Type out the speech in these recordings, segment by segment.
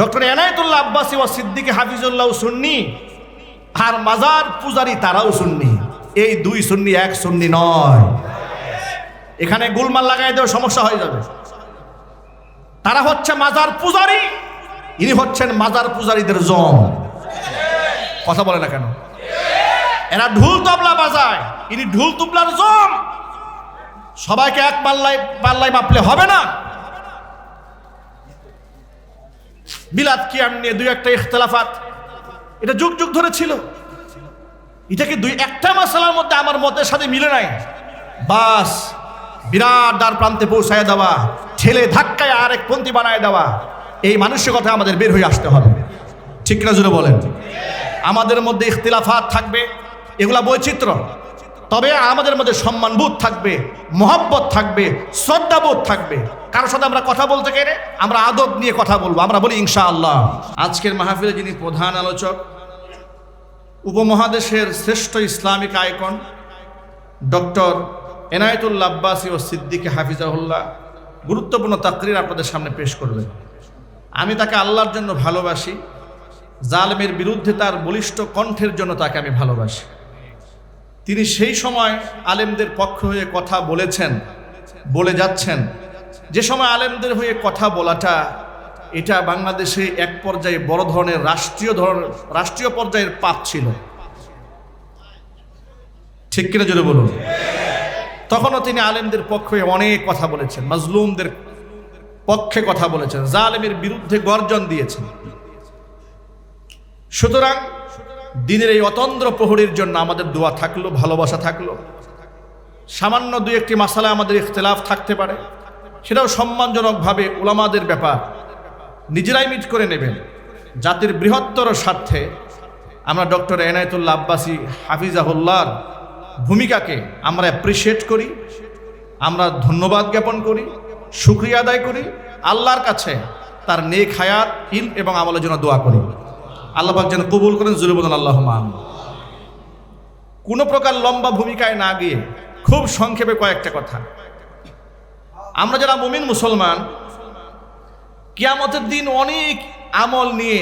Doctor Enayatullah Abbasi ও সিদ্দিক হাফিজুল্লাহ সুন্নি আর মাজার পূজারি তারাও সুন্নি। এই দুই সুন্নি এক সুন্নি নয়। এখানে গুলমাল লাগাই দেওয়া সমস্যা হয়ে যাবে। তারা হচ্ছে মাজার পূজারি, ইনি হচ্ছেন মাজার পূজারীদের জম। কথা বলে না কেন? এরা ঢুল তবলা বাজায়, ইনি ঢুল তুবলার জম। সবাইকে এক পাল্লায় পাল্লায় মাপলে হবে না। বিলাত কিয়াম নিয়ে দুই একটা ইখতলাফাত। এটা যুগ যুগ ধরে ছিল। এটাকে দুই একটা মশলার মধ্যে আমার মতের সাথে মিলে নাই? বাস, বিরাট দ্বার প্রান্তে পৌঁছায় দেওয়া, ঠেলে ধাক্কায় আরেক পন্থী বানায় দেওয়া, এই মানসিকতা আমাদের বের হয়ে আসতে হবে। ঠিক না জুড়ে বলেন? আমাদের মধ্যে ইখতিলাফাত থাকবে, এগুলা বৈচিত্র্য। তবে আমাদের মধ্যে সম্মানবোধ থাকবে, মহব্বত থাকবে, শ্রদ্ধাবোধ থাকবে। কারোর সাথে আমরা কথা বলতে গেলে আমরা আদব নিয়ে কথা বলব, আমরা বলি ইনশা আল্লাহ আজকের মাহফিলে যিনি প্রধান আলোচক, উপমহাদেশের শ্রেষ্ঠ Islamic icon, doctor Enayetullah Abbasi ও সিদ্দিকে হাফিজাহুল্লাহ, গুরুত্বপূর্ণ তাকরির আপনাদের সামনে পেশ করবেন। আমি তাকে আল্লাহর জন্য ভালোবাসি, জালমের বিরুদ্ধে তার বলিষ্ঠ কণ্ঠের জন্য তাকে আমি ভালোবাসি। তিনি সেই সময় আলেমদের পক্ষ হয়ে কথা বলেছেন, বলে যাচ্ছেন। যে সময় আলেমদের হয়ে কথা বলাটা, এটা বাংলাদেশে এক পর্যায়ে বড় ধরনের রাষ্ট্রীয় ধরনের রাষ্ট্রীয় পর্যায়ের পাপ ছিল। ঠিক কিনা জোরে বলুন? তখনও তিনি আলেমদের পক্ষে অনেক কথা বলেছেন, মাজলুমদের পক্ষে কথা বলেছেন, জালেমের বিরুদ্ধে গর্জন দিয়েছেন। সুতরাং দিনের এই অতন্দ্র প্রহরীর জন্য আমাদের দোয়া থাকল, ভালোবাসা থাকল। সামান্য দু একটি মাসালা আমাদের ইখতলাফ থাকতে পারে। সেটাও সম্মানজনকভাবে ওলামাদের ব্যাপার। নিজেরাই মিট করে নেবেন। জাতির বৃহত্তর স্বার্থে আমরা ডক্টর এনায়তুল্লাহ আব্বাসী হাফিজাহুল্লাহর ভূমিকাকে আমরা অ্যাপ্রিসিয়েট করি, আমরা ধন্যবাদ জ্ঞাপন করি সুক্রিয়া আদায় করি, আল্লাহর কাছে তার নেক হায়াত ইল এবং আমলের জন্য দোয়া করি। আল্লাহ যেন কবুল করেন জুলুবুল আল্লাহ মান কোনো প্রকার লম্বা ভূমিকায় না গিয়ে খুব সংক্ষেপে কয়েকটা কথা। আমরা যারা মুমিন, মুসলমান, কিয়ামতের দিন অনেক আমল নিয়ে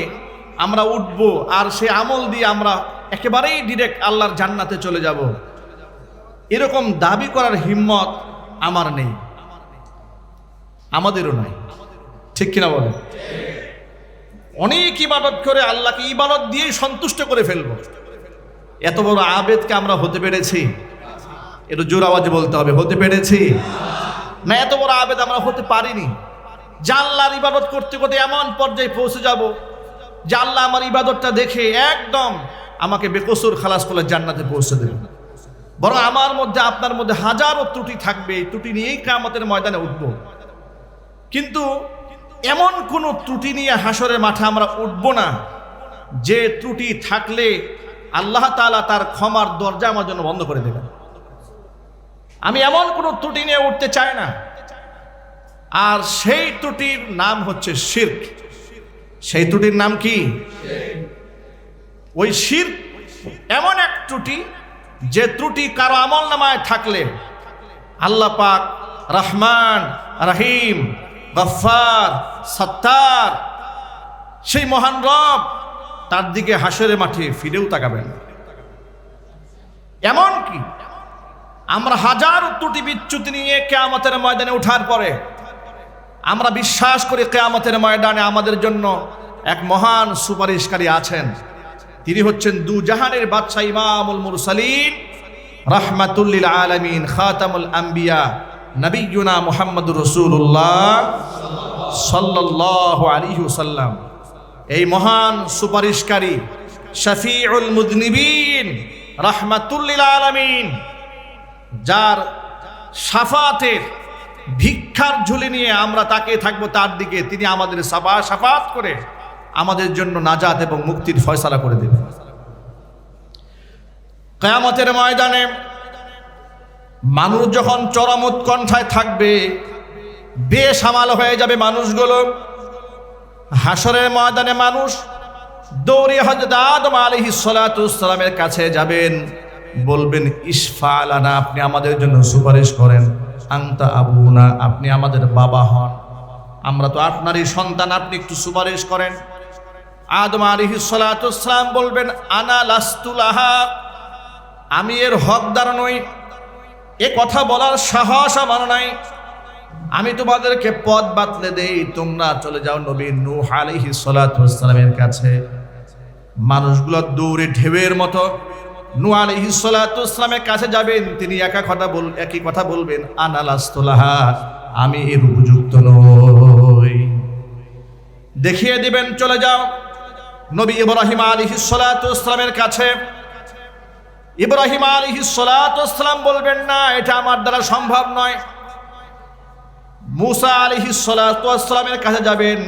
আমরা উঠব আর সে আমল দিয়ে আমরা একেবারেই ডিরেক্ট আল্লাহর জান্নাতে চলে যাব। এরকম দাবি করার হিম্মত আমার নেই। আমাদেরও নাই। ঠিক কিনা বলে অনেক ইবাদত করে আল্লাহকে ইবাদত দিয়েই সন্তুষ্ট করে ফেলব। এত বড় আবেদকে আমরা হতে পেরেছি? একটু জোর আওয়াজে বলতে হবে, হতে পেরেছি? না, এত বড় আবেদ আমরা হতে পারিনি। জানলার ইবাদত করতে করতে এমন পর্যায়ে পৌঁছে যাব আল্লাহ আমার ইবাদতটা দেখে একদম আমাকে বেকসুর খালাস করে জান্নাতে পৌঁছে দেবে। বরং আমার মধ্যে, আপনার মধ্যে হাজারো ত্রুটি থাকবে ত্রুটি নিয়েই কামতের ময়দানে উঠব। কিন্তু এমন কোনো ত্রুটি নিয়ে হাসরের মাঠে আমরা উঠব না। যে ত্রুটি থাকলে আল্লাহ তালা তার ক্ষমার দরজা আমার জন্য বন্ধ করে দেবেন। আমি এমন কোনো ত্রুটি নিয়ে উঠতে চাই না। আর সেই ত্রুটির নাম হচ্ছে শির্ক। সেই ত্রুটির নাম কি? ওই শির এমন এক ত্রুটি যে ত্রুটি কারও আমল নামায় থাকলে আল্লাহ পাক রহমান, রহিম গফার সত্তার, সেই মহান রব তার দিকে হাসরে মাঠে ফিরেও তাকাবেন। এমন কি আমরা হাজার ত্রুটি বিচ্যুতি নিয়ে কেয়ামতের ময়দানে ওঠার পরে আমরা বিশ্বাস করি কেয়ামতের ময়দানে আমাদের জন্য এক মহান সুপারিশকারী আছেন। তিনি হচ্ছেন দু জাহানের বাদশাহ ইমামুল মুরসালিন রাহমাতুল্লিল আলমিন, খাতামুল আম্বিয়া। নবীনা মোহাম্মদুর রসুল্লাহ সাল্লাহ এই মহান সুপারিশকারী শফিউল মুদনিবিন রাহমাতুল্লিল আলমিন, যার সাফাতের ভিক্ষার ঝুলি নিয়ে আমরা তাকে থাকব তার দিকে, তিনি আমাদের সাফা সাফাত করে আমাদের জন্য নাজাত এবং মুক্তির ফয়সালা করে দেবেন। কেয়ামতের ময়দানে মানুষ যখন চরম উৎকণ্ঠায় থাকবে বেসামাল হয়ে যাবে মানুষগুলো। হাসরের ময়দানে মানুষ দৌড়ে হজরত আদম আলহি সালাতামের কাছে যাবেন, বলবেন ইসফা আলানা, আপনি আমাদের জন্য সুপারিশ করেন। আংতা আবুনা, আপনি আমাদের বাবা হন। আমরা তো আপনারই সন্তান, আপনি একটু সুপারিশ করেন। আদম আলিহি সালাম বলবেন, আনা লাস্তুলাহা, আমি এর হকদার নই। এ কথা বলার সাহস আমার নাই। আমি তোমাদেরকে পথ বাতলে দেই, তোমরা চলে যাও নবী নূহ আলাইহি সালামের কাছে। মানুষগুলো দৌড়ে ঢেউয়ের মতো নূহ আলাইহি সালামের কাছে যাবেন, তিনি একা কথা বল, একই কথা বলবেন আনালাস্তলাহা আমি এর উপযুক্ত নই। দেখিয়ে দিবেন, চলে যাও নবী ইব্রাহিম আলাইহি সালামের কাছে। ইব্রাহিম আলাইহি সালাম বলবেন, না, এটা আমার দ্বারা সম্ভব নয়। মুসা আলিহি সালামের কাছে যাবেন।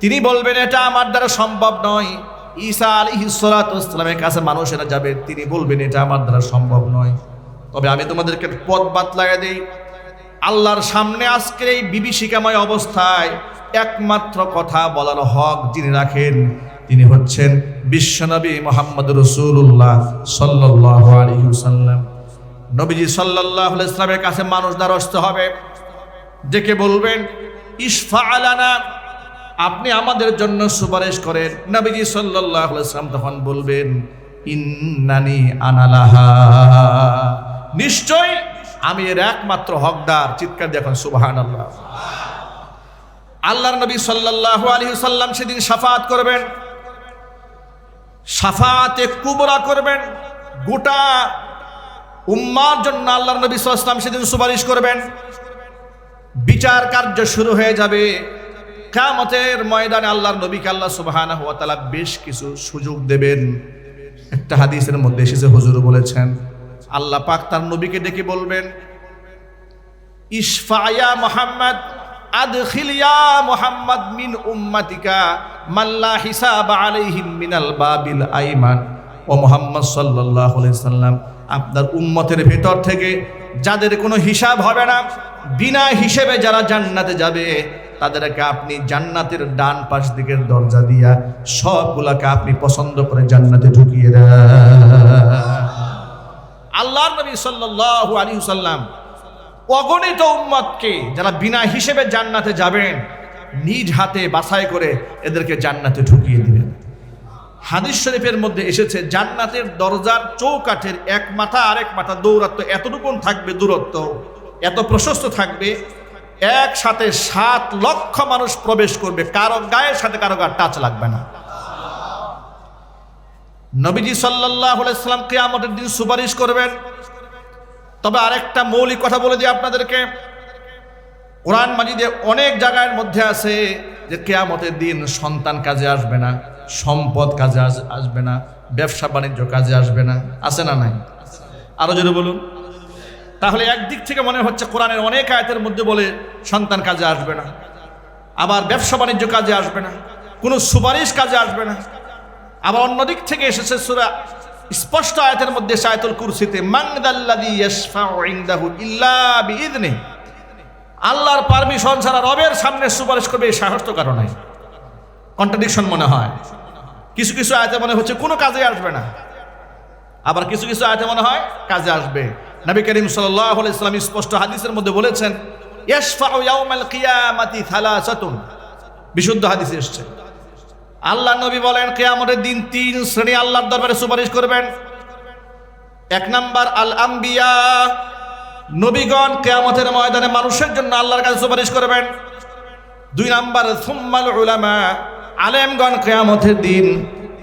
তিনি বলবেন, এটা আমার দ্বারা সম্ভব নয়। ঈসা আলিহি সালামের কাছে মানুষেরা যাবে তিনি বলবেন, এটা আমার দ্বারা সম্ভব নয়। তবে আমি তোমাদেরকে পথ বাত লাগিয়ে দিই। আল্লাহর সামনে আজকের এই বিভীষিকাময় অবস্থায় একমাত্র কথা বলার হক যিনি রাখেন তিনি হচ্ছেন বিশ্বনবী মোহাম্মদ রসুল্লাহ সাল্লাহ আলহিউসাল্লাম নবীজি সাল্লাহ ইসলামের কাছে মানুষ দ্বারস্থ হবে। ডেকে বলবেন ইসফা আলানা, আপনি আমাদের জন্য সুপারিশ করেন। নবীজি সাল্লাহ ইসলাম তখন বলবেন, ইন্নানি আনালাহা নিশ্চয় আমি এর একমাত্র হকদার, চিৎকার দেখুন সুবাহান আল্লাহ আল্লাহর নবী সাল্লাহ আলী সেদিন সাফাত করবেন। সাফাতে কুবরা করবেন, গোটা উম্মার জন্য আল্লাহর নবী সাল্লাম সেদিন সুপারিশ করবেন। বিচার কার্য শুরু হয়ে যাবে। কামতের ময়দানে আল্লাহর নবীকে আল্লাহ সুবাহানা তালা বেশ কিছু সুযোগ দেবেন। একটা হাদিসের মধ্যে এসেছে, হুজুর বলেছেন, আল্লাহ পাক তার নবীকে ডেকে বলবেন ইসফায়া মোহাম্মদ আদখিলিয়া মোহাম্মদ মিন উম্মাতিকা মাল্লা হিসাব আলাইহিম মিনাল বাবিল আইমান। ও মোহাম্মদ আলাইহি সাল্লাম, আপনার উম্মতের ভেতর থেকে যাদের কোনো হিসাব হবে না, বিনা হিসেবে যারা জান্নাতে যাবে, তাদেরকে আপনি জান্নাতের ডান পাশ দিকের দরজা দিয়া সবগুলাকে আপনি পছন্দ করে জান্নাতে ঢুকিয়ে দেন। আল্লাহ নবী সাল্লাল্লাহু আলাইহি সাল্লাম অগণিত উম্মতকে যারা বিনা হিসেবে জান্নাতে যাবেন, নিজ হাতে বাছাই করে এদেরকে জান্নাতে ঢুকিয়ে দিবেন। হাদিস শরীফের মধ্যে এসেছে, জান্নাতের দরজার চৌকাঠের এক মাথা আরেক মাথা দৌরাত্ম এতটুকু থাকবে দূরত্ব, এত প্রশস্ত থাকবে, একসাথে সাত লক্ষ মানুষ প্রবেশ করবে, কারও গায়ের সাথে কারও গা টাচ লাগবে না। নবীজি সাল্লাহ সাল্লাম কেয়ামতের দিন সুপারিশ করবেন তবে আরেকটা মৌলিক কথা বলে দিই আপনাদেরকে। কোরআন মাজিদে অনেক জায়গার মধ্যে আছে যে কেয়ামতের দিন সন্তান কাজে আসবে না, সম্পদ কাজে আসবে না, ব্যবসা বাণিজ্য কাজে আসবে না। আছে না নাই? আরও যদি বলুন। তাহলে একদিক থেকে মনে হচ্ছে কোরআনের অনেক আয়তের মধ্যে বলে সন্তান কাজে আসবে না, আবার ব্যবসা বাণিজ্য কাজে আসবে না, কোনো সুপারিশ কাজে আসবে না। আবার অন্যদিক থেকে এসেছে সুরা স্পষ্ট আয়তের মধ্যে সায়তুল কুরসিতে মাংদাল্লাদি আল্লাহর পারমিশন ছাড়া রবের সামনে সুপারিশ করবে এই সাহস তো কারণ কন্ট্রাডিকশন মনে হয়। কিছু কিছু আয়তে মনে হচ্ছে কোনো কাজে আসবে না। আবার কিছু কিছু আয়তে মনে হয় কাজে আসবে। নবী করিম আলাইহি ইসলাম স্পষ্ট হাদিসের মধ্যে বলেছেন বিশুদ্ধ হাদিস এসেছে। আল্লাহ নবী বলেন, কেয়ামতের দিন তিন শ্রেণি আল্লাহর দরবারে সুপারিশ করবেন। এক নাম্বার আল আম্বিয়া নবীগণ কেয়ামতের ময়দানে মানুষের জন্য আল্লাহর কাছে সুপারিশ করবেন। দুই নাম্বার, সুম্মাল উলামা, আলেমগণ কেয়ামতের দিন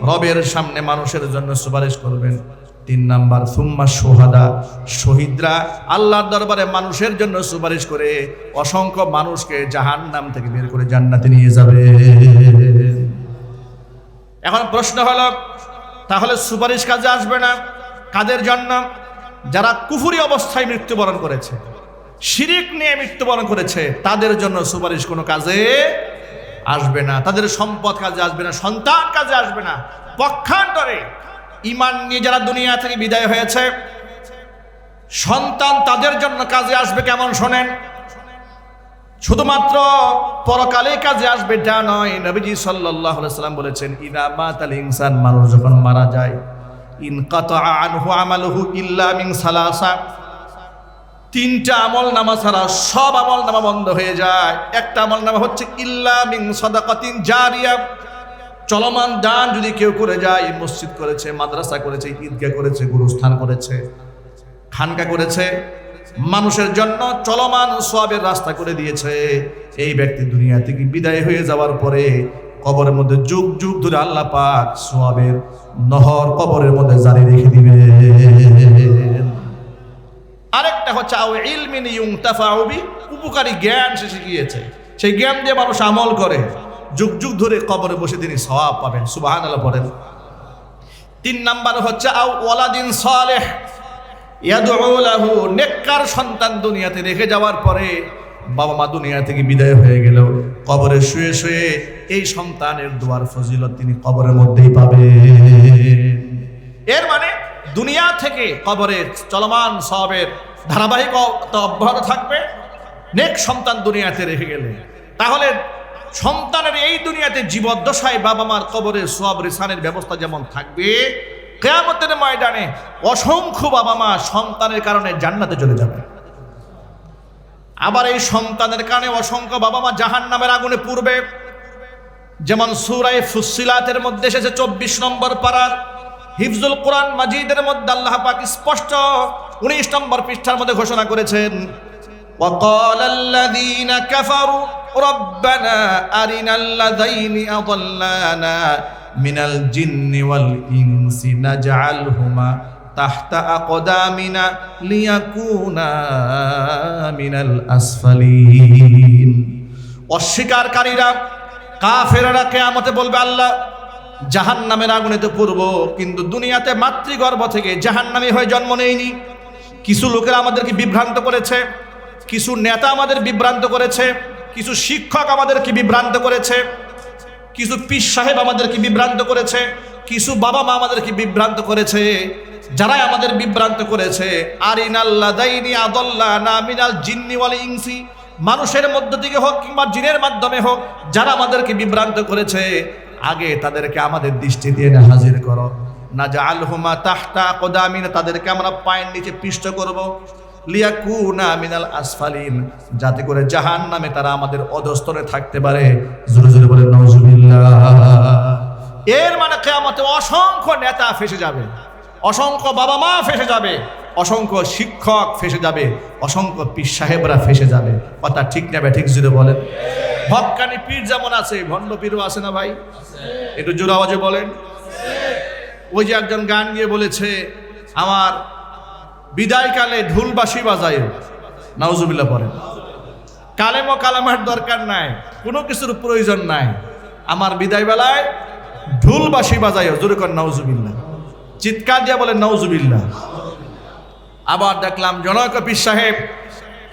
রবের সামনে মানুষের জন্য সুপারিশ করবেন। তিন নাম্বার, সুম্মা সোহাদা শহীদরা আল্লাহর দরবারে মানুষের জন্য সুপারিশ করে অসংখ্য মানুষকে জাহান নাম থেকে বের করে জান্নাতে নিয়ে যাবে। এখন প্রশ্ন হলো, তাহলে সুপারিশ কাজে আসবে না? কাদের জন্য? যারা কুফুরি অবস্থায় মৃত্যুবরণ করেছে, শিরিক নিয়ে মৃত্যুবরণ করেছে, তাদের জন্য সুপারিশ কোনো কাজে আসবে না। তাদের সম্পদ কাজে আসবে না, সন্তান কাজে আসবে না। পক্ষান্তরে ইমান নিয়ে যারা দুনিয়া থেকে বিদায় হয়েছে, সন্তান তাদের জন্য কাজে আসবে কেমন শোনেন? শুধুমাত্র পরকালে কাজে আসবে এটা নয়, নবীজি সাল্লাহ সাল্লাম বলেছেন, ইদা মাতাল ইনসান, মানুষ যখন মারা যায় তিনটা আমল নামা ছাড়া সব আমল নামা বন্ধ হয়ে যায়। একটা আমল নামা হচ্ছে, ইল্লা মিন সদাকাতিন জারিয়া চলমান দান যদি কেউ করে যায়, মসজিদ করেছে, মাদ্রাসা করেছে, ঈদগাহ করেছে, গুরুস্থান করেছে, খানকা করেছে মানুষের জন্য চলমান সোয়াবের রাস্তা করে দিয়েছে। এই ব্যক্তি দুনিয়া থেকে বিদায় হয়ে যাওয়ার পরে কবরের মধ্যে যুগ যুগ ধরে আল্লাহ পাক সোয়াবের নহর কবরের মধ্যে জারি রেখে দিবে আরেকটা হচ্ছে, আও ইলমিন ইউংতাফাউবি উপকারী জ্ঞান সে শিখিয়েছে। সেই জ্ঞান দিয়ে মানুষ আমল করে। যুগ যুগ ধরে কবরে বসে তিনি সওয়াব পাবেন। সুবাহান আল্লাহ তিন নাম্বার হচ্ছে, আও ওয়ালাদিন সালেহ ইয়াদউ লাহু, নেককার সন্তান দুনিয়াতে রেখে যাওয়ার পরে বাবা মা দুনিয়া থেকে বিদায় হয়ে গেল। কবরে শুয়ে শুয়ে এই সন্তানের দোয়ার ফজিলত তিনি কবরের মধ্যেই পাবে এর মানে দুনিয়া থেকে কবরের চলমান সবের ধারাবাহিক অব্যাহত থাকবে, নেক সন্তান দুনিয়াতে রেখে গেলে। তাহলে সন্তানের এই দুনিয়াতে জীবদ্দশায় বাবা মার কবরের সব রিসানের ব্যবস্থা যেমন থাকবে কেয়ামতের ময়দানে অসংখ্য বাবা মা সন্তানের কারণে জান্নাতে চলে যাবে আবার এই সন্তানের কারণে অসংখ্য বাবা মা জাহান নামের আগুনে পূর্বে যেমন সুরাই ফুসিলাতের মধ্যে এসেছে চব্বিশ নম্বর পাড়ার হিফজুল কোরআন মাজিদের মধ্যে আল্লাহ পাক স্পষ্ট উনিশ নম্বর পৃষ্ঠার মধ্যে ঘোষণা করেছেন وقال الذين كفروا ربنا أرنا الذين أضلانا মিনাল জিন্নি ওয়াল ইনসি নাজআলহুমা তাহতা আকদামিনা লিয়াকুনা মিনাল আসফালিন। অস্বীকারীরা কাফেররা কেয়ামতে বলবে, আল্লাহ জাহান নামের আগুনে তো পড়ব কিন্তু দুনিয়াতে মাতৃগর্ভ থেকে জাহান নামে হয়ে জন্ম নেয়নি কিছু লোকেরা আমাদেরকে বিভ্রান্ত করেছে, কিছু নেতা আমাদের বিভ্রান্ত করেছে, কিছু শিক্ষক আমাদেরকে বিভ্রান্ত করেছে। কিছু পীর সাহেব আমাদেরকে বিভ্রান্ত করেছে, কিছু বাবা মা আমাদেরকে বিভ্রান্ত করেছে, যারাই আমাদের বিভ্রান্ত করেছে। আদল্লা ইংসি মানুষের মধ্য থেকে হোক কিংবা জিনের মাধ্যমে হোক, যারা আমাদেরকে বিভ্রান্ত করেছে, আগে তাদেরকে আমাদের দৃষ্টি দিয়ে হাজির করো। না যা আলহুমা তাহতা কোদামিন তাদেরকে আমরা পায়ের নিচে পিষ্ট করব। লিয়াকুনা মিনাল আসফালিন, যাতে করে জাহান নামে তারা আমাদের অধস্তরে থাকতে পারে। জোরে জোরে বলে নজুবিল্লাহ এর মানে কেয়ামতে অসংখ্য নেতা ফেসে যাবে, অসংখ্য বাবা মা ফেসে যাবে, অসংখ্য শিক্ষক ফেসে যাবে, অসংখ্য পীর সাহেবরা ফেসে যাবে। কথা ঠিক নেবে ঠিক জুড়ে বলেন। হকানি পীর যেমন আছে, ভণ্ড পীরও আছে না ভাই? একটু জোর আওয়াজে বলেন। ওই যে একজন গান গিয়ে বলেছে, আমার বিদায়কালে ঢুলবাসি বাজায়। নাউজুবিল্লাহ পড়েন। কালেমো কালামার দরকার নাই, কোনো কিছুর প্রয়োজন নাই। আমার বিদায় বেলায় ঢুলবাসি বাজায়, জোরে কর নাউজুবিল্লাহ। চিৎকার দিয়ে বলেন নাউজুবিল্লাহ। আবার দেখলাম জনক কপির সাহেব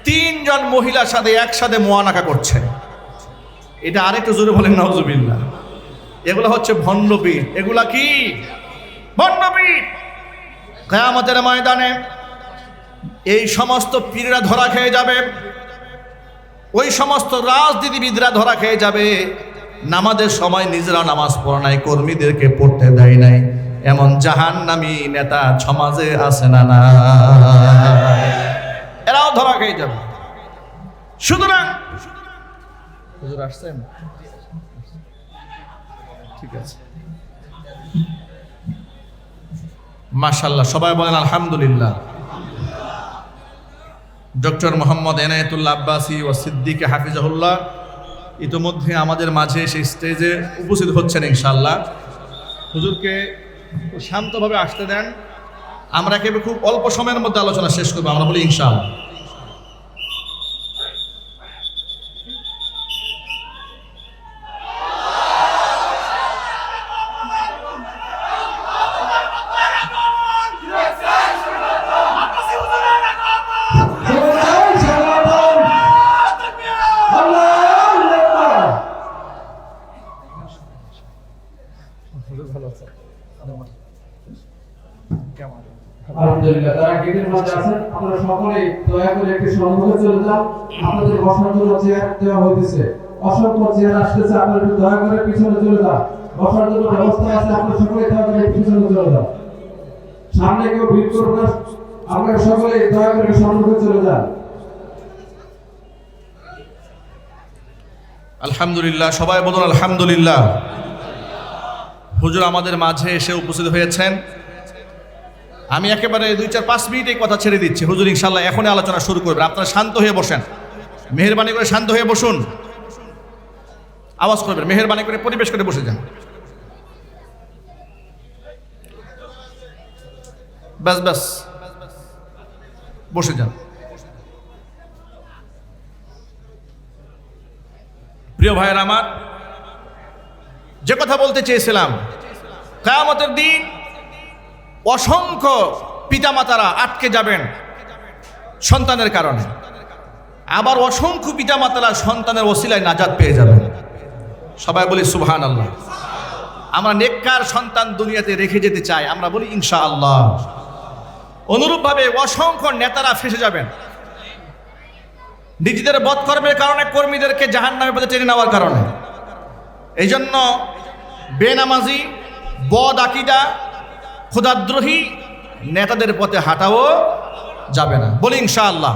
তিনজন মহিলার সাথে একসাথে মোয়ানাকা করছে এটা আরেকটু জোরে বলেন নাউজুবিল্লাহ। এগুলো হচ্ছে ভণ্ডপীঠ। এগুলা কি? ভণ্ডপীঠ! কেয়ামতের ময়দানে এই সমস্ত পীররা ধরা খেয়ে যাবে। ওই সমস্ত রাজনীতিবিদরা ধরা খেয়ে যাবে। নামাজের সময় নিজেরা নামাজ পড়া নাই, কর্মীদেরকে পড়তে দেয় নাই। এমন জাহান নামি নেতা সমাজে আছে না না এরাও ধরা খেয়ে যাবে। সুতরাং আসছেন ঠিক আছে। মাশাল্লাহ সবাই বলেন আলহামদুলিল্লাহ। ডক্টর মোহাম্মদ এনায়তুল্লা আব্বাসী ও সিদ্দিক হাফিজাহুল্লাহ ইতোমধ্যে আমাদের মাঝে সেই স্টেজে উপস্থিত হচ্ছেন ইনশাল্লাহ হুজুরকে শান্তভাবে আসতে দেন। আমরা কেবল খুব অল্প সময়ের মধ্যে আলোচনা শেষ করব, আমরা বলি ইনশাআল্লাহ আলহামদুলিল্লাহ তারা গেটের মধ্যে আছেন আপনারা সকলেই দয়া করে একটু সম্মুখে চলে যান আপনাদের বসার চেয়ার দেওয়া হইতেছে। অসংখ্য চেয়ার আসতেছে, আপনারা একটু দয়া করে পিছনে চলে যান। বসার ব্যবস্থা আছে, আপনারা করে একটু পিছনে চলে যান। সামনে কেউ ভিড় করবে না। আপনারা সকলে দয়া করে সম্মুখে চলে যান। আলহামদুলিল্লাহ, সবাই বলুন আলহামদুলিল্লাহ। হুজুর আমাদের মাঝে এসে উপস্থিত হয়েছেন। আমি একেবারে দুই চার পাঁচ মিনিট কথা ছেড়ে দিচ্ছি। হুজুর ইনশাল্লাহ এখনই আলোচনা শুরু করবেন আপনারা শান্ত হয়ে বসেন। মেহরবানি করে শান্ত হয়ে বসুন। আওয়াজ করবেন। মেহরবানি করে পরিবেশ করে বসে যান। ব্যাস ব্যাস। বসে যান। প্রিয় ভাইয়ের আমার, যে কথা বলতে চেয়েছিলাম, কায়ামতের দিন অসংখ্য পিতামাতারা আটকে যাবেন সন্তানের কারণে। আবার অসংখ্য পিতামাতারা সন্তানের ওসিলায় নাজাদ পেয়ে যাবেন। সবাই বলি সুবহান আল্লাহ আমরা নেককার সন্তান দুনিয়াতে রেখে যেতে চাই, আমরা বলি ইনশা আল্লাহ অনুরূপভাবে অসংখ্য নেতারা ফেসে যাবেন। নিজেদের বধকর্মের কারণে, কর্মীদেরকে জাহান নামে পথে টেনে নেওয়ার কারণে। এই জন্য বেনামাজি, বদ আকিদা ক্ষুদাদ্রোহী নেতাদের পথে হাঁটাও যাবে না। বলি ইনশাআল্লাহ।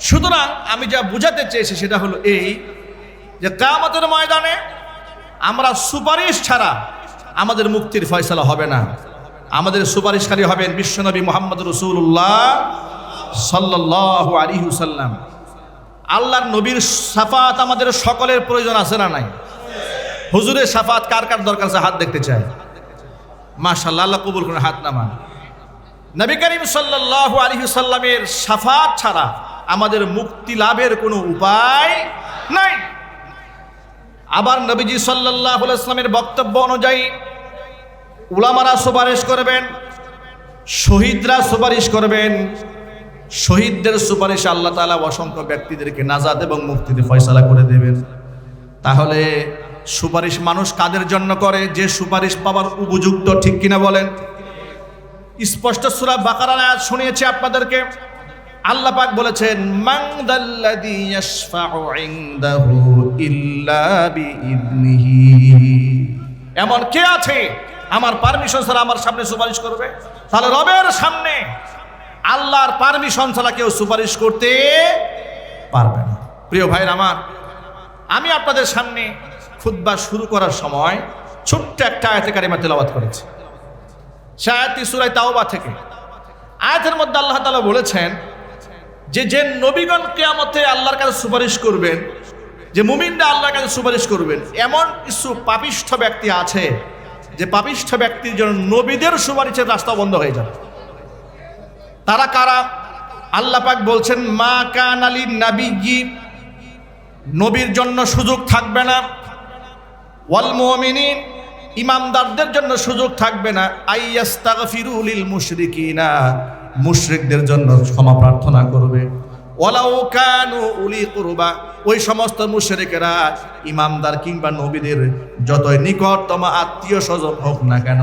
সুতরাং আমি যা বুঝাতে চেয়েছি সেটা হলো এই যে কামতের ময়দানে আমরা সুপারিশ ছাড়া আমাদের মুক্তির ফয়সলা হবে না। আমাদের সুপারিশকারী হবেন বিশ্বনবী মোহাম্মদ রসুল্লাহ সাল্লাহ আলিহুসাল্লাম আল্লাহর নবীর সাফাত আমাদের সকলের প্রয়োজন আছে না নাই? হুজুরের সাফাত কার কার দরকার আছে হাত দেখতে চাই। মাশাল্লাহ আল্লাহ কবুল করে হাত নামান। নবী করিম সাল্লাহ আলিহুসাল্লামের সাফাত ছাড়া আমাদের মুক্তি লাভের কোনো উপায় নাই। আবার নবীজি সাল্লাহ ইসলামের বক্তব্য অনুযায়ী উলামারা সুপারিশ করবেন, শহীদরা সুপারিশ করবেন, শহীদদের সুপারিশ আল্লাহ তালা অসংখ্য ব্যক্তিদেরকে নাজাদ এবং মুক্তিতে ফয়সালা করে দেবেন। তাহলে সুপারিশ মানুষ কাদের জন্য করে? যে সুপারিশ পাওয়ার উপযুক্ত ঠিক কিনা বলেন? স্পষ্ট সুরা বাকার আয়াত শুনিয়েছি আপনাদেরকে। আল্লাহ পাক বলেছেন, মান দাল্লাযী ইয়াশফাউ ইনদাহু ইল্লা বিইذনিহি এমন কে আছে? আমার পারমিশন ছাড়া আমার সামনে সুপারিশ করবে? তাহলে রবের সামনে আল্লাহর পারমিশন ছাড়া কেউ সুপারিশ করতে পারবে না। প্রিয় ভাইয়ের আমার, আমি আপনাদের সামনে খুতবা শুরু করার সময় ছোট্ট একটা আয়াতে কারিমা তেলাওয়াত করেছি। সে আয়াতটি সুরাই তাওবা থেকে। আয়াতের মধ্যে আল্লাহ তাআলা বলেছেন যে যে নবীগণ কেয়ামতে আল্লাহর কাছে সুপারিশ করবেন, যে মুমিনরা আল্লাহর কাছে সুপারিশ করবেন, এমন কিছু পাপিষ্ঠ ব্যক্তি আছে যে পাপিষ্ঠ ব্যক্তির জন্য নবীদের সুপারিশের রাস্তা বন্ধ হয়ে যাবে। তারা কারা? আল্লাহ পাক বলছেন, মা কান আলী নাবিগি নবীর জন্য সুযোগ থাকবে না। ওয়াল মুমিনিন, ইমামদারদের জন্য সুযোগ থাকবে না। আইয়াস্তাগফিরুলিল মুশরিকিনা, মুশরিকদের জন্য ক্ষমা প্রার্থনা করবে। ওয়ালাউ কানু উলি কুরবা, ওই সমস্ত মুশরিকেরা ইমামদার কিংবা নবীদের যতই নিকটতম আত্মীয় স্বজন হোক না কেন,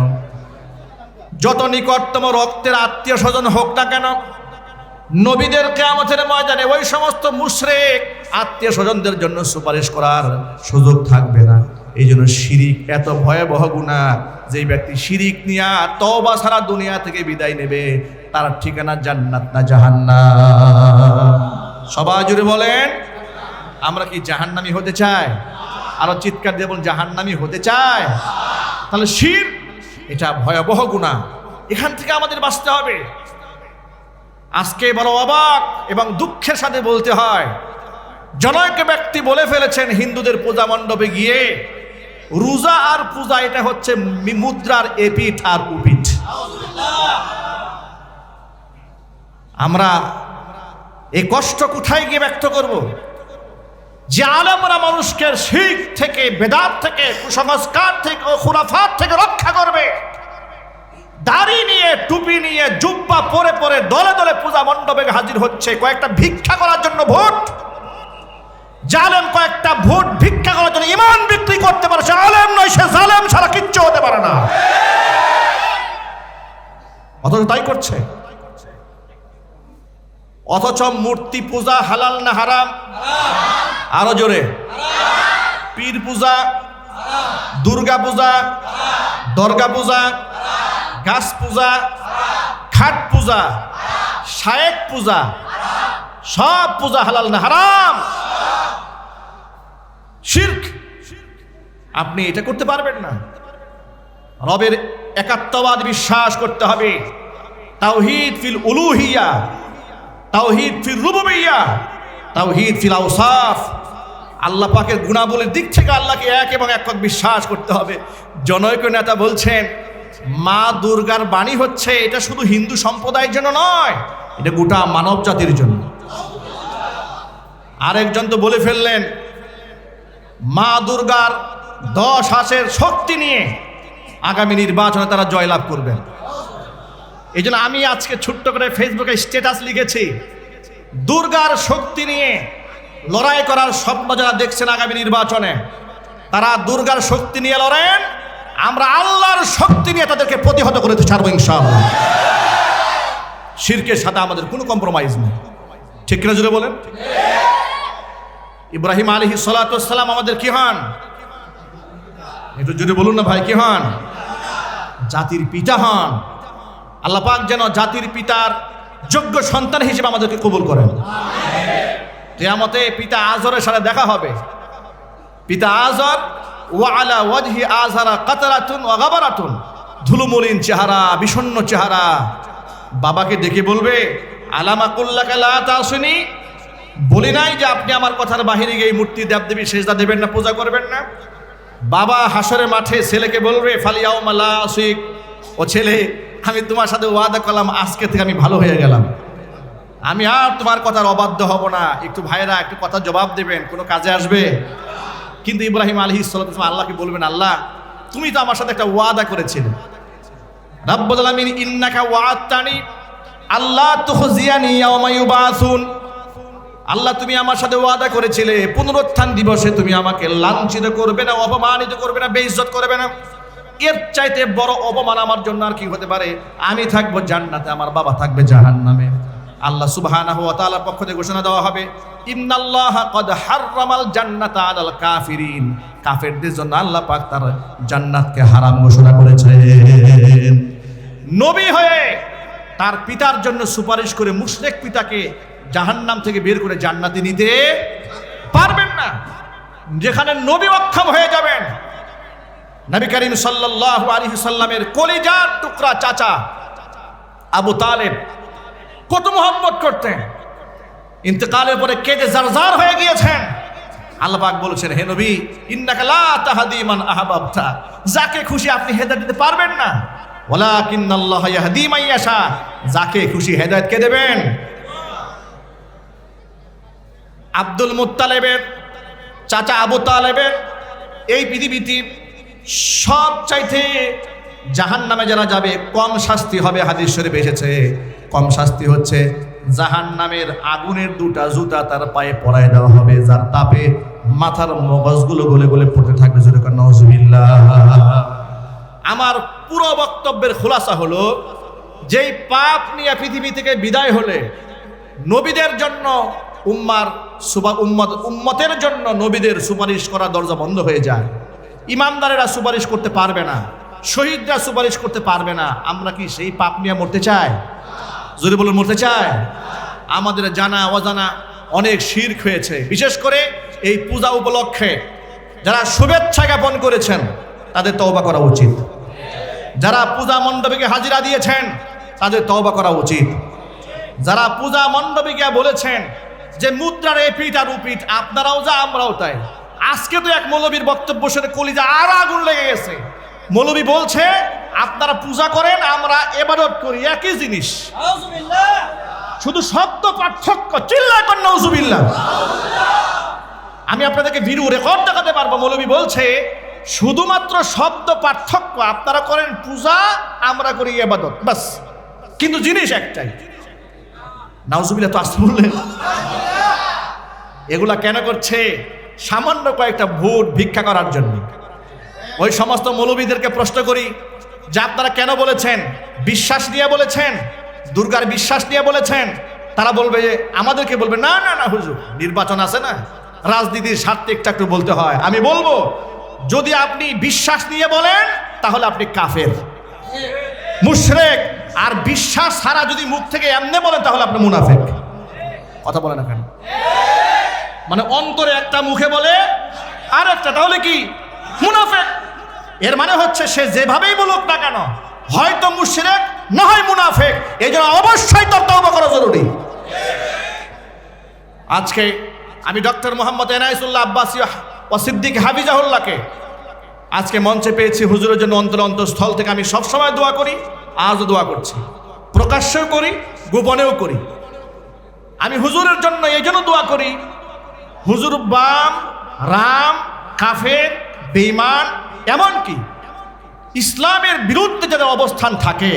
যত নিকটতম রক্তের আত্মীয় স্বজন হোক না কেন, নবীদের কেয়ামতের ময়দানে ওই সমস্ত মুশরেক আত্মীয় স্বজনদের জন্য সুপারিশ করার সুযোগ থাকবে না। এই জন্য শিরিক এত ভয়াবহ গুণা, যেই ব্যক্তি শিরিক নিয়া তবা সারা দুনিয়া থেকে বিদায় নেবে, তার ঠিকানা জান্নাত না জাহান্নাম। সবাই জুড়ে বলেন, আমরা কি জাহান্নামি হতে চাই? আরও চিৎকার দিয়ে বলুন, জাহান্নামি হতে চায় তাহলে শির, এটা ভয়াবহ গুণা। এখান থেকে আমাদের বাঁচতে হবে। আজকে বড় অবাক এবং দুঃখের সাথে বলতে হয়, জনৈক ব্যক্তি বলে ফেলেছেন হিন্দুদের পূজা মণ্ডপে গিয়ে রোজা আর পূজা, এটা হচ্ছে মুদ্রার এপিঠ আর উপিঠ আমরা এই কষ্ট কোথায় গিয়ে ব্যক্ত করব? যে আলমরা মানুষকে শিখ থেকে, বেদাত থেকে, কুসংস্কার থেকে ও খুরাফাত থেকে রক্ষা করবে। দাড়ি নিয়ে, টুপি নিয়ে, জুব্বা পরে পরে দলে দলে পূজা মণ্ডপে হাজির হচ্ছে। কয়েকটা ভিক্ষা করার জন্য ভোট। জালেম কয়েকটা ভোট ভিক্ষা করার জন্য ইমান বিক্রি করতে পারে, সে আলেম নয়, সে জালেম ছাড়া কিচ্ছু হতে পারে না। অথচ তাই করছে। অথচ মূর্তি পূজা হালাল না হারাম? আরও জোরে। পীর পূজা, দুর্গা পূজা, দর্গা পূজা, গাছ পূজা, খাট পূজা, শায়েক পূজা, সব পূজা হালাল না হারাম। শির্ক। আপনি এটা করতে পারবেন না। রবের একাত্মবাদ বিশ্বাস করতে হবে। তাওহিদ ফিল উলুহিয়া, তাওহিদ ফিল রুবুবিয়া, তাওহিদ ফিল আওসাফ। আল্লাহ পাকের গুণাবলীর দিক থেকে আল্লাহকে এক এবং এক বিশ্বাস করতে হবে। জনৈক নেতা বলছেন, মা দুর্গার বাণী হচ্ছে, এটা শুধু হিন্দু সম্প্রদায়ের জন্য নয়, এটা গোটা মানব জাতির জন্য। আরেকজন তো বলে ফেললেন মা দুর্গার দশ হাসের শক্তি নিয়ে আগামী নির্বাচনে তারা জয়লাভ করবেন। এই জন্য আমি আজকে ছোট্ট করে ফেসবুকে স্ট্যাটাস লিখেছি, দুর্গার শক্তি নিয়ে লড়াই করার স্বপ্ন যারা দেখছেন আগামী নির্বাচনে, তারা দুর্গার শক্তি নিয়ে লড়েন, আমরা আল্লাহর শক্তি নিয়ে তাদেরকে প্রতিহত করে ছাড়বো ইনশাআল্লাহ। শিরকের সাথে আমাদের কোনো কম্প্রোমাইজ নেই। ঠিক কিনা জুড়ে বলেন? ইব্রাহিম আলহি সালাতাম আমাদের কি হন? একটু যদি বলুন না ভাই, কি হন? জাতির পিতা হন। আল্লাহ পাক যেন জাতির পিতার যোগ্য সন্তান হিসেবে আমাদেরকে কবুল করেন। কেয়ামতে পিতা আজরের সাথে দেখা হবে। পিতা আজর ওয়ালা ওয়াজহি আজহারা কাতারাতুন ওয়া গাবারাতুন। ধুলুমলিন চেহারা, বিষণ্ণ চেহারা। বাবাকে ডেকে বলবে, আলামা কুল্লাকা লা তাসুনি বলি নাই যে আপনি আমার কথার বাহিরে গিয়ে মূর্তি দেবদেবী সেজদা দেবেন না, পূজা করবেন না? বাবা হাসরের মাঠে ছেলেকে বলবে, ফালিয়াও মালা আসিক। ও ছেলে, আমি তোমার সাথে ওয়াদা করলাম, আজকে থেকে আমি ভালো হয়ে গেলাম। আমি আর তোমার কথার অবাধ্য হব না। একটু ভাইরা একটু কথা জবাব দেবেন, কোনো কাজে আসবে? কিন্তু ইব্রাহিম আলহি সাল্লাম আল্লাহকে বলবেন, আল্লাহ, তুমি তো আমার সাথে একটা ওয়াদা করেছিলে। রাব্বুল আলামিন ইন্নাকা ওয়াআতানি আল্লাহ তুখজিয়ানি ইয়াওমা ইউবাসুন। আল্লাহ, তুমি আমার সাথে ওয়াদা করেছিলে, পুনরুত্থান দিবসে তুমি আমাকে লাঞ্ছিত করবে না, অপমানিত করবে না, বেইজ্জত করবে না। এর চাইতে বড় অপমান আমার জন্য আর কি হতে পারে? আমি থাকব জান্নাতে, আমার বাবা থাকবে জাহান্নামে। আল্লাহ সুবহানাহু ওয়া তাআলার পক্ষ থেকে ঘোষণা দেওয়া হবে, ইন্নাল্লাহা কদ হাররামাল জান্নাতা আলাল কাফিরিন। কাফেরদের জন্য আল্লাহ পাক তার জান্নাতকে হারাম ঘোষণা করেছেন। নবী হয়ে তার পিতার জন্য সুপারিশ করে মুশরিক পিতাকে জাহান্নাম থেকে বের করে জান্নাতে নিতে পারবেন না। যেখানে নবী অক্ষম হয়ে যাবেন। নবী করিম সাল্লাল্লাহু আলাইহি সাল্লামের কলিজার টুকরা চাচা আবু তালেব কত মোহাম্মত করতেন। ইন্তেকালের পরে কেঁদে জারজার হয়ে গিয়েছেন। আল্লাহ পাক বলেছেন, হে নবী, ইন্নাকা লা তাহদি আহবাবতা। যাকে খুশি আপনি হেদায়েত দিতে পারবেন না। ওয়ালাকিন্নাল্লাহ ইয়াহদি মান ইয়াশা। যাকে খুশি হেদায়েত কে দেবেন? আব্দুল মুত্তালেবের, চাচা আবু তালেবের, এই পৃথিবীতে সব চাইতে জাহান নামে যারা যাবে, কম শাস্তি হবে হাদিস শরীফ এসেছে। কম শাস্তি হচ্ছে জাহান নামের আগুনের দুটা জুতা তার পায়ে পরায় দেওয়া হবে, যার তাপে মাথার মগজগুলো গলে গলে পড়তে থাকবে আমার পুরো বক্তব্যের খোলাসা হলো, যেই পাপ নিয়ে পৃথিবী থেকে বিদায় হলে নবীদের জন্য উম্মার সুবা উম্মত, উম্মতের জন্য নবীদের সুপারিশ করা দরজা বন্ধ হয়ে যায়। ইমানদারেরা সুপারিশ করতে পারবে না, শহীদরা সুপারিশ করতে পারবে না। আমরা কি সেই পাপ নিয়ে মরতে চাই? যদি বলুন মরতে চাই? আমাদের জানা, অজানা অনেক শির্ক হয়েছে। বিশেষ করে এই পূজা উপলক্ষে যারা শুভেচ্ছা জ্ঞাপন করেছেন, তাদের তওবা করা উচিত। যারা পূজা মণ্ডপীকে হাজিরা দিয়েছেন, তাদের তওবা করা উচিত। যারা পূজা মণ্ডপীকে বলেছেন যে মুদ্রার এপিট আর উপিট আপনারাও যা, আমরাও তাই। আজকে তো এক মৌলবীর বক্তব্য শুনে কলিজা আর আগুন লেগে গেছে। মৌলবী বলছে, আপনারা পূজা করেন, আমরা এবাদত করি একই জিনিস। শুধু শব্দ পার্থক্য চিল্লা কর নজুবিল্লা আমি আপনাদেরকে ভিডিও রেকর্ড দেখাতে পারব। মৌলবী বলছে, শুধুমাত্র শব্দ পার্থক্য, আপনারা করেন পূজা, আমরা করি এবাদত, বাস। কিন্তু জিনিস একটাই নাউজুবিল্লা তো বললেন। এগুলা কেন করছে? সামান্য কয়েকটা ভোট ভিক্ষা করার জন্য। ওই সমস্ত মৌলবীদেরকে প্রশ্ন করি, যে আপনারা কেন বলেছেন? বিশ্বাস নিয়ে বলেছেন? দুর্গার বিশ্বাস নিয়ে বলেছেন? তারা বলবে যে, আমাদেরকে বলবে, না না না, হুজুর, নির্বাচন আছে না? রাজনীতির স্বার্থে একটু একটু বলতে হয়। আমি বলব, যদি আপনি বিশ্বাস নিয়ে বলেন, তাহলে আপনি কাফের। মুশরেক আর বিশ্বাস ছাড়া যদি মুখ থেকে এমনি বলেন, তাহলে আপনি মুনাফেক। কথা বলে না কেন? মানে অন্তরে একটা মুখে বলে, আর একটা, তাহলে কি? মুনাফেক। এর মানে হচ্ছে সে যেভাবেই বলুক না কেন, হয়তো মুশরিক, না হয় মুনাফেক। এই জন্য অবশ্যই তার তওবা করা জরুরি। আজকে আমি ডক্টর মোহাম্মদ এনায়সুল্লাহ আব্বাসী ও সিদ্দিক হাফিজাহুল্লাহকে আজকে মঞ্চে পেয়েছি হুজুরের জন্য অন্তর অন্তঃস্থল থেকে আমি সবসময় দোয়া করি, আজও দোয়া করছি। প্রকাশ্যেও করি, গোপনেও করি। আমি হুজুরের জন্য এই জন্য দোয়া করি, হুজুর বাম, রাম, কাফের বেইমান এমনকি ইসলামের বিরুদ্ধে যাদের অবস্থান থাকে,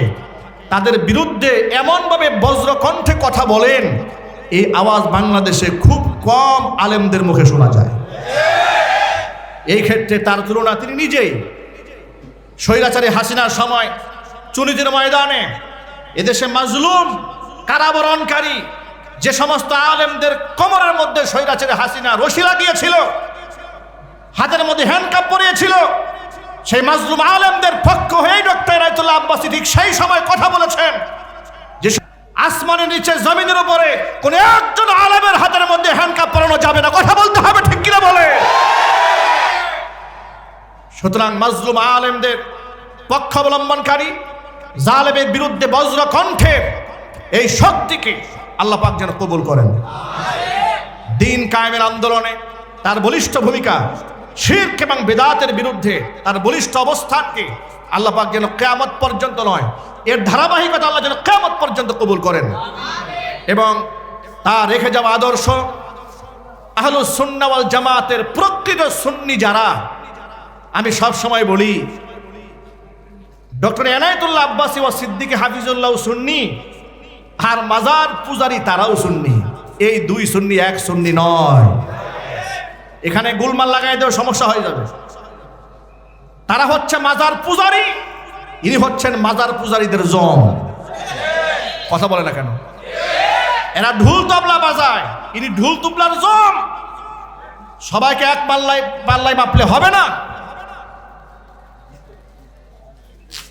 তাদের বিরুদ্ধে এমনভাবে বজ্রকণ্ঠে কথা বলেন, এই আওয়াজ বাংলাদেশে খুব কম আলেমদের মুখে শোনা যায়। এই ক্ষেত্রে তার তুলনা তিনি নিজেই। স্বৈরাচারী হাসিনার সময়, চুনিদের ময়দানে, এদেশে মাজলুম, কারাবরণকারী, যে সমস্ত আলেমদের কোমরের মধ্যে স্বৈরাচারী হাসিনা রশি লাগিয়েছিল, হাতের মধ্যে হ্যান্ডকাপ পরিয়েছিল, সেই মাজলুম আলেমদের পক্ষ হয়ে ডক্টর রায়তুল্লাহ আব্বাসী ঠিক সেই সময় কথা বলেছেন যে আসমানের নিচে জমিনের উপরে কোন একজন আলেমের হাতের মধ্যে হ্যান্ডকাপ পরানো যাবে না। কথা বলতে হবে ঠিক কিনা বলে সুতরাং মাজলুম আলেমদের পক্ষ অবলম্বনকারী জালেমের বিরুদ্ধে বজ্র কণ্ঠে এই শক্তিকে আল্লাহ পাক যেন কবুল করেন। দিন কায়েমের আন্দোলনে তার বলিষ্ঠ ভূমিকা, শির্ক এবং বেদাতের বিরুদ্ধে তার বলিষ্ঠ অবস্থানকে আল্লাহ পাক যেন কেয়ামত পর্যন্ত নয়, এর ধারাবাহিকতা আল্লাহ যেন কেয়ামত পর্যন্ত কবুল করেন। এবং তার রেখে যাওয়া আদর্শ আহলুস সুন্নাওয়াল জামাতের প্রকৃত সুন্নি যারা আমি সব সময় বলি, ডক্টর এনায়তুল্লাহ আব্বাসী ও সিদ্দিক হাফিজুল্লাহ সুন্নি আর মাজার পূজারি তারাও সুন্নি। এই দুই সুন্নি এক সুন্নি নয়। এখানে গুলমাল লাগাই দেওয়া সমস্যা হয়ে যাবে। তারা হচ্ছে মাজার পূজারি, ইনি হচ্ছেন মাজার পূজারীদের জম। কথা বলে না কেন? এরা ঢুল তবলা বাজায়, ইনি ঢুল তুবলার জম। সবাইকে এক পাল্লায় পাল্লায় মাপলে হবে না।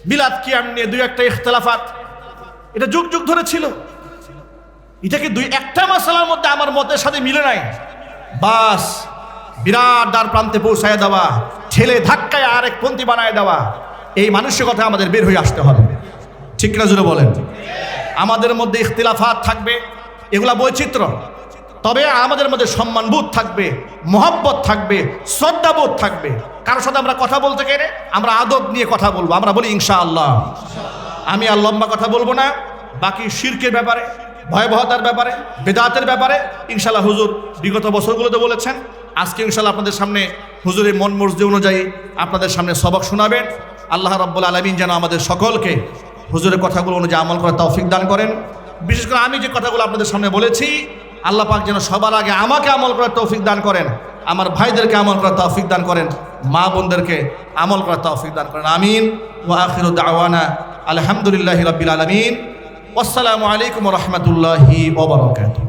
বিলাত কিয়াম নিয়ে দুই একটা ইখতলাফাত। এটা যুগ যুগ ধরে ছিল। এটাকে দুই একটা মশলার মধ্যে আমার মতের সাথে মিলে নাই? বাস, বিরাট দ্বার প্রান্তে পৌঁছায় দেওয়া ছেলে ধাক্কায় আরেক পন্থী বানায় দেওয়া, এই মানসিকতা আমাদের বের হয়ে আসতে হবে। ঠিক না জুড়ে বলেন? আমাদের মধ্যে ইখতিলাফাত থাকবে, এগুলা বৈচিত্র্য। তবে আমাদের মধ্যে সম্মানবোধ থাকবে, মহব্বত থাকবে, শ্রদ্ধাবোধ থাকবে। কারোর সাথে আমরা কথা বলতে গেলে আমরা আদব নিয়ে কথা বলব, আমরা বলি ইনশা আল্লাহ আমি আর লম্বা কথা বলব না, বাকি শির্কের ব্যাপারে, ভয়াবহতার ব্যাপারে, বেদাতের ব্যাপারে ইনশাল্লাহ হুজুর বিগত বছরগুলোতে বলেছেন, আজকে ইনশাল্লাহ আপনাদের সামনে হুজুরের মন মর্জি অনুযায়ী আপনাদের সামনে সবক শোনাবেন। আল্লাহ রব্বুল আলমিন যেন আমাদের সকলকে হুজুরের কথাগুলো অনুযায়ী আমল করার তৌফিক দান করেন। বিশেষ করে আমি যে কথাগুলো আপনাদের সামনে বলেছি আল্লাহ পাক যেন সবার আগে আমাকে আমল করার তৌফিক দান করেন, আমার ভাইদেরকে আমল করার তৌফিক দান করেন, মা বোনদেরকে আমল করার তৌফিক দান করেন, আমিন। ও আখির দাওয়ানা, আলহামদুলিল্লাহ রবিল আলমিন। আসসালামু আলাইকুম রহমতুল্লাহি ওবরাকাতুহ